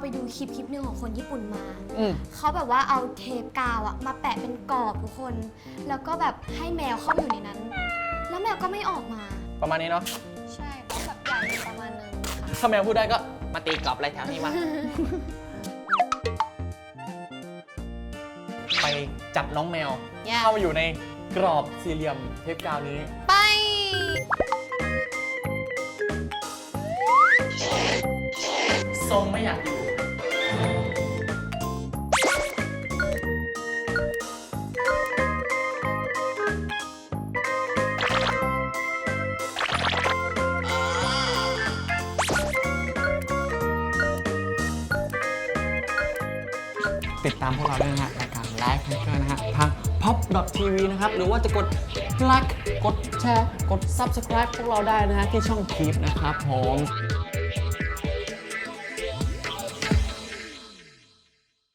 ไปดูคลิปคลิปหนึ่งของคนญี่ปุ่นมา อืม เขาแบบว่าเอาเทปกาวอะมาแปะเป็นกรอบทุกคน แล้วก็แบบให้แมวเข้าไปอยู่ในนั้น แล้วแมวก็ไม่ออกมา ประมาณนี้เนาะ ใช่ก็แบบใหญ่ประมาณนึงค่ะ ถ้าแมวพูดได้ก็มาตีกรอบอะไรแถวนี้มา ไปจับน้องแมว Yeah เข้ามาอยู่ในกรอบสี่เหลี่ยมเทปกาวนี้ ไป ทรงไม่อยากอยู่ติดตามพวกเราด้วยนะฮะรายการ Live Hacker นะฮะทาง pop.tv นะครับ หรือว่าจะกด like กดแชร์ กด subscribe พวกเราได้นะฮะ ที่ช่อง Keep นะครับผม